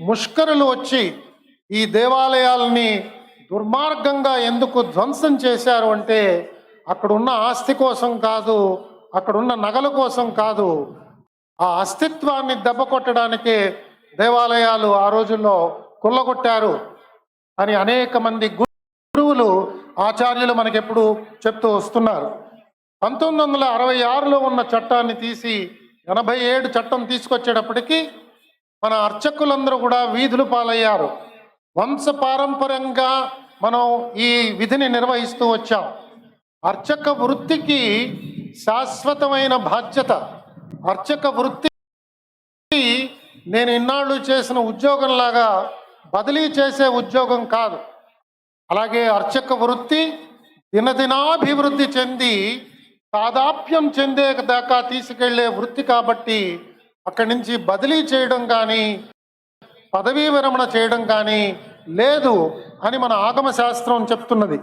ముష్కరులు వచ్చి ఈ దేవాలయాల్ని దుర్మార్గంగా ఎందుకు ధ్వంసం చేశారు అంటే అక్కడున్న ఆస్తి కోసం కాదు అక్కడున్న నగల కోసం కాదు ఆ అస్తిత్వాన్ని దెబ్బ కొట్టడానికే దేవాలయాలు ఆ రోజుల్లో కుల్లగొట్టారు అని అనేక మంది గురువులు ఆచార్యులు మనకెప్పుడు చెప్తూ వస్తున్నారు. పంతొమ్మిది వందల అరవై ఆరులో ఉన్న చట్టాన్ని తీసి ఎనభై ఏడు చట్టం తీసుకొచ్చేటప్పటికీ మన అర్చకులందరూ కూడా వీధులు పాలయ్యారు. వంశ పారంపర్యంగా మనం ఈ విధిని నిర్వహిస్తూ వచ్చాం. అర్చక వృత్తికి శాశ్వతమైన బాధ్యత. అర్చక వృత్తి నేను ఇన్నాళ్ళు చేసిన ఉద్యోగంలాగా బదిలీ చేసే ఉద్యోగం కాదు. అలాగే అర్చక వృత్తి దినదినాభివృద్ధి చెంది తాదాప్యం చెందే దాకా తీసుకెళ్ళే వృత్తి కాబట్టి అక్కడి నుంచి బదిలీ చేయడం కానీ పదవీ విరమణ చేయడం కానీ లేదు అని మన ఆగమ శాస్త్రం చెప్తున్నది.